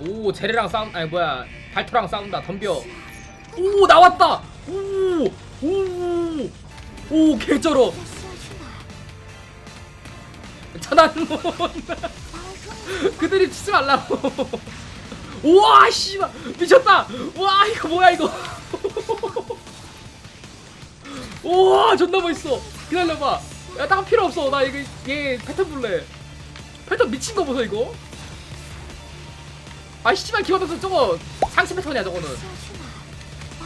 오 제레랑 싸운 아니 뭐야. 발토랑 싸운다. 덤벼. 오 나왔다! 오오오 개쩔어. 차단몬 그들이 치지 말라고. 우와 씨발. 미쳤다. 와 이거 뭐야 이거. 우와 존나 멋있어. 기다려봐. 야 땅 필요 없어. 나 이거 얘 패턴 볼래. 패턴 미친 거 보소 이거. 아 씨발 기관병선 저거 상시 패턴이야 저거는.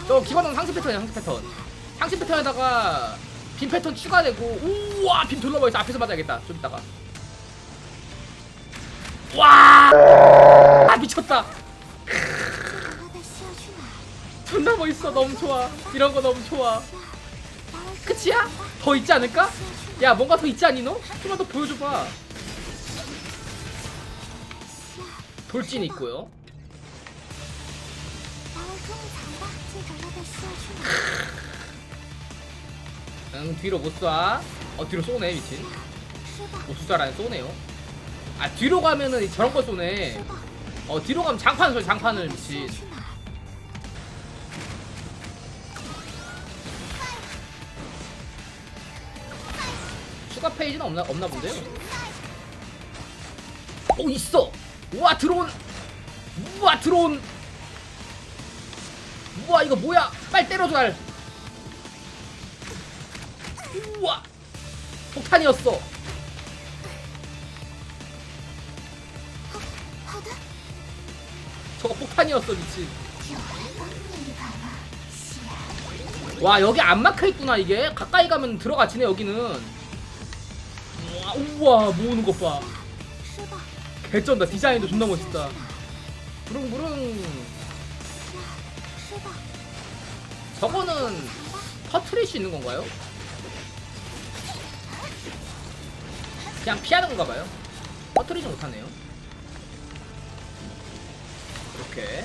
저거 기관병 상시 패턴이야 상시 패턴. 상시 패턴에다가 빔 패턴 추가되고 우와 빔 둘러버려서 앞에서 맞아야겠다. 좀 이따가. 와! 아, 미쳤다. 존나 멋있어 너무 좋아. 이런 거 너무 좋아. 그치야? 더 있지 않을까? 야 뭔가 더 있지 않니 너? 좀만 더 보여줘봐. 돌진 있고요. 응 뒤로 못 쏴. 어 뒤로 쏘네 미친. 오수자라는 쏘네요. 아 뒤로 가면은 저런 걸 쏘네. 어 뒤로 가면 장판 쏘 장판을 미친. 추가 페이지는 없나 없나 본데요. 오 있어. 우와 드론 우와 드론 우와 이거 뭐야? 빨리 때려줘 알 우와. 폭탄이었어. 저거 폭탄이었어 미친. 와 여기 안 막혀있구나 이게. 가까이 가면 들어가지네 여기는. 우와, 우와 모으는 것봐. 개쩐다. 디자인도 존나 멋있다. 부릉부릉. 저거는 터트릴 수 있는 건가요? 그냥 피하는 건가 봐요. 터트리지 못하네요. 이렇게.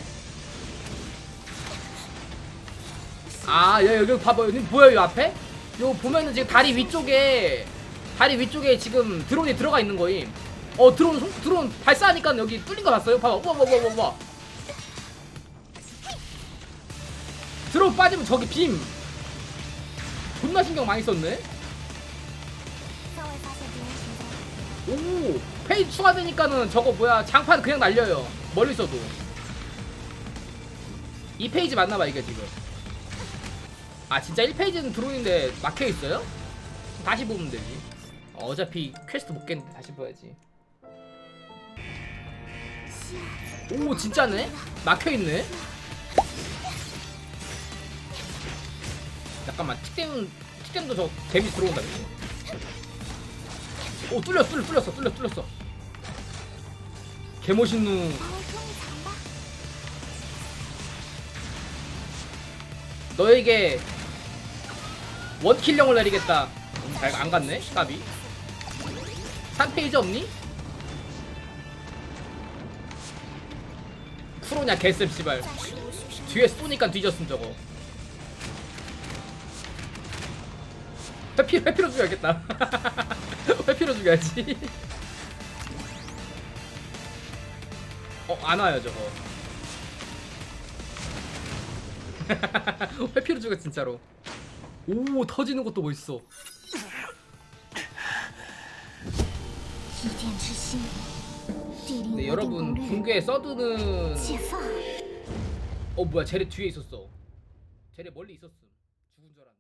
아 여기, 여기 봐봐 여기 보여요 앞에? 요 보면은 지금 다리 위쪽에 다리 위쪽에 지금 드론이 들어가 있는 거임. 어 드론 송, 드론 발사하니까 여기 뚫린 거 봤어요? 봐봐. 봐봐 봐봐 우와 드론 빠지면 저기 빔. 존나 신경 많이 썼네. 오 페이지 추가되니까는 저거 뭐야. 장판 그냥 날려요. 멀리서도. 이 페이지 맞나봐 이게 지금. 아 진짜 1페이지는 드론인데 막혀있어요? 다시 보면 되지. 어, 어차피 퀘스트 못 깼는데 다시 봐야지. 오 진짜네? 막혀있네? 잠깐만 틱댐 틱댐도 저 데미 들어온다 오 뚫렸어 뚫렸어 뚫렸어 뚫렸어 뚫렸어 개멋있누 너에게 원킬령을 내리겠다 음, 잘 안갔네 까비 3페이지 없니? 프로냐 개쌤 씨발 暂时无需什么。 뒤에 쏘니까 뒤졌음 저거 회피, 회피로 죽여야겠다 회피로 죽여야지 어 안와요 저거 회피로 죽여 진짜로 오 터지는 것도 멋있어 一剑之心， 근데 여러분 붕괴의 서드는 어 뭐야 쟤네 뒤에 있었어. 쟤네 멀리 있었음.